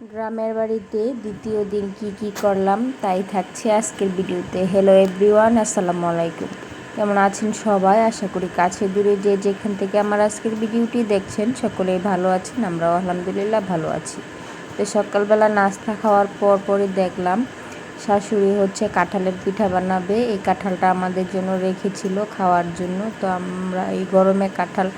গ্রামের বাড়িতে দ্বিতীয় দিন কি কি করলাম তাই থাকছে আজকের ভিডিওতে। হ্যালো এভরিওয়ান আসসালামু আলাইকুম। কেমন আছেন সবাই? আশা করি কাছে দূরে যে যেখান থেকে আমার আজকের ভিডিওটি দেখছেন, সকলেই ভালো আছেন, আমরাও আলহামদুলিল্লাহ ভালো আছি। তো সকালবেলা নাস্তা খাওয়ার পর পরই দেখলাম, শাশুড়ি হচ্ছে কাঁঠালের পিঠা বানাবে। এই কাঁঠালটা আমাদের জন্য রেখেছিল খাওয়ার জন্য। তো আমরা এই গরমে কাঁঠাল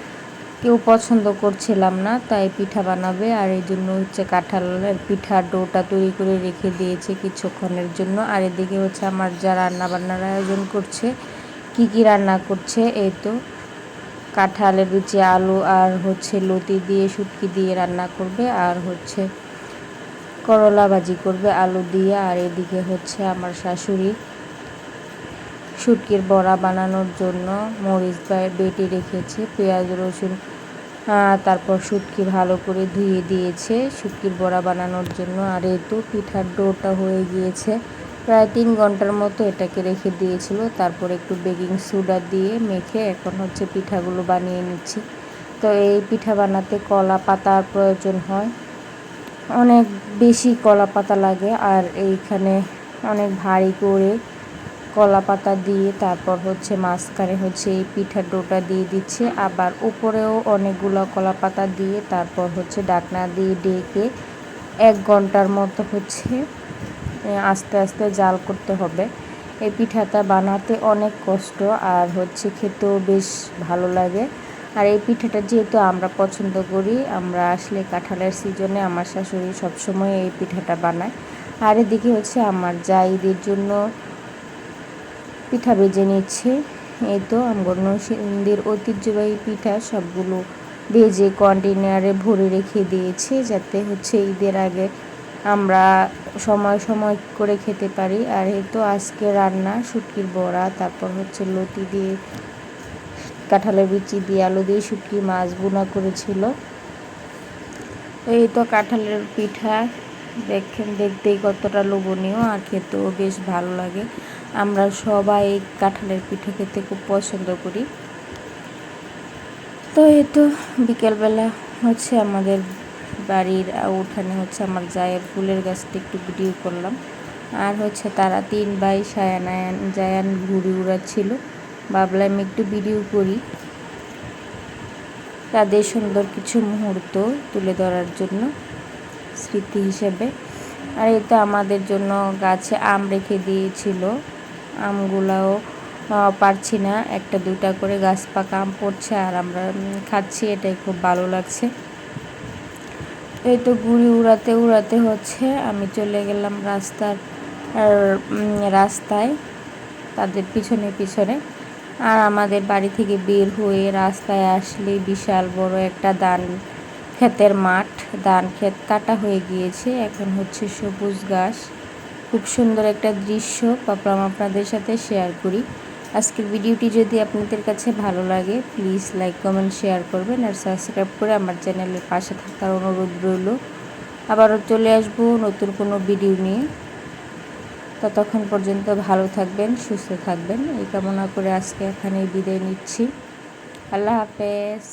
কেউ পছন্দ করছিলাম না, তাই পিঠা বানাবে। আর এই জন্য হচ্ছে কাঁঠালের পিঠার ডোটা তৈরি করে রেখে দিয়েছে কিছুক্ষণের জন্য। আর এদিকে হচ্ছে আমার যা রান্না বান্নার আয়োজন করছে, কি কি রান্না করছে, এই তো কাঁঠালের বিচে আলু আর হচ্ছে লতি দিয়ে শুটকি দিয়ে রান্না করবে, আর হচ্ছে করলা ভাজি করবে আলু দিয়ে। আর এদিকে হচ্ছে আমার শাশুড়ি শুটকির বড়া বানানোর জন্য মরিচ বেটে রেখেছে, পেঁয়াজ, রসুন তারপর শুটকি ভালো করে ধুয়ে দিয়েছে। শুটকির বড়া বানানোর জন্য আর তো পিঠার ডোটা হয়ে গিয়েছে। প্রায় তিন ঘণ্টার মতো এটাকে রেখে দিয়েছিল। তারপর একটু বেকিং সোডা দিয়ে মেখে এখন হচ্ছে পিঠাগুলো বানিয়ে নিচ্ছি। তো এই পিঠা বানাতে কলা পাতার প্রয়োজন হয়। অনেক বেশি কলা পাতা লাগে আর এইখানে অনেক ভারী করে কলা পাতা দিয়ে, তারপর হচ্ছে মাঝখানে হচ্ছে এই পিঠার ডোটা দিয়ে দিচ্ছে। আবার উপরেও অনেকগুলো কলা পাতা দিয়ে, তারপর হচ্ছে ডাকনা দিয়ে ডেকে এক ঘণ্টার মতো হচ্ছে আস্তে আস্তে জাল করতে হবে। এই পিঠাটা বানাতে অনেক কষ্ট আর হচ্ছে খেতেও বেশ ভালো লাগে। আর এই পিঠাটা যেহেতু আমরা পছন্দ করি, আমরা আসলে কাঁঠালের সিজনে আমার শাশুড়ি সবসময় এই পিঠাটা বানায়। আর এদিকে হচ্ছে আমার যা জন্য পিঠা ভেজে নিচ্ছে। এই তো আমগর নরসিংদীর ঐতিহ্যবাহী পিঠা সবগুলো ভেজে কন্টেনারে ভরে রেখে দিয়েছে যাতে হচ্ছে ঈদের আগে আমরা সময় সময় করে খেতে পারি। আর এই তো আজকে রান্না, শুটকির বড়া, তারপর হচ্ছে লতি দিয়ে, কাঁঠালের বিচি দিয়ে, আলু দিয়ে শুটকি মাছ বোনা করেছিল। এই তো কাঁঠালের পিঠা দেখেন, দেখতেই কতটা লোভনীয়। আর খেতেও বেশ ভালো লাগে। আমরা সবাই কাঁঠালের পিঠে খেতে খুব পছন্দ করি। তো এই তো বিকেলবেলা হচ্ছে আমাদের বাড়ির উঠানে হচ্ছে আমার জায়ের ফুলের গাছটা একটু ভিডিও করলাম। আর হচ্ছে তারা তিন ভাই সায়ানায়ান জায়ান ঘুড়ি উড়াচ্ছিল ভাবলাম একটু ভিডিও করি। তাদের সুন্দর কিছু মুহূর্ত তুলে ধরার জন্য স্মৃতি হিসেবে। আর এতে আমাদের জন্য গাছে আম রেখে দিয়েছিল। আমগুলাও পারছি না। একটা দুটা করে গাছ পাকা আম পড়ছে আর আমরা খাচ্ছি, এটাই খুব ভালো লাগছে। এই তো ঘুড়ি উড়াতে উড়াতে হচ্ছে। আমি চলে গেলাম রাস্তার রাস্তায়, তাদের পিছনে পিছনে। আর আমাদের বাড়ি থেকে বের হয়ে রাস্তায় আসলে বিশাল বড় একটা ধান ক্ষেতের মাঠ। ধান ক্ষেত কাটা হয়ে গিয়েছে। এখন হচ্ছে সবুজ ঘাস। খুব সুন্দর একটা দৃশ্য ভাবলাম আপনাদের সাথে শেয়ার করি। আজকের ভিডিওটি যদি আপনাদের কাছে ভালো লাগে প্লিজ লাইক কমেন্ট শেয়ার করবেন আর সাবস্ক্রাইব করে আমার চ্যানেলের পাশে থাকার অনুরোধ রইল। আবারও চলে আসব নতুন কোনো ভিডিও নিয়ে। ততক্ষণ পর্যন্ত ভালো থাকবেন, সুস্থ থাকবেন। এই কামনা করে আজকে এখানেই বিদায় নিচ্ছি। আল্লাহ হাফেজ।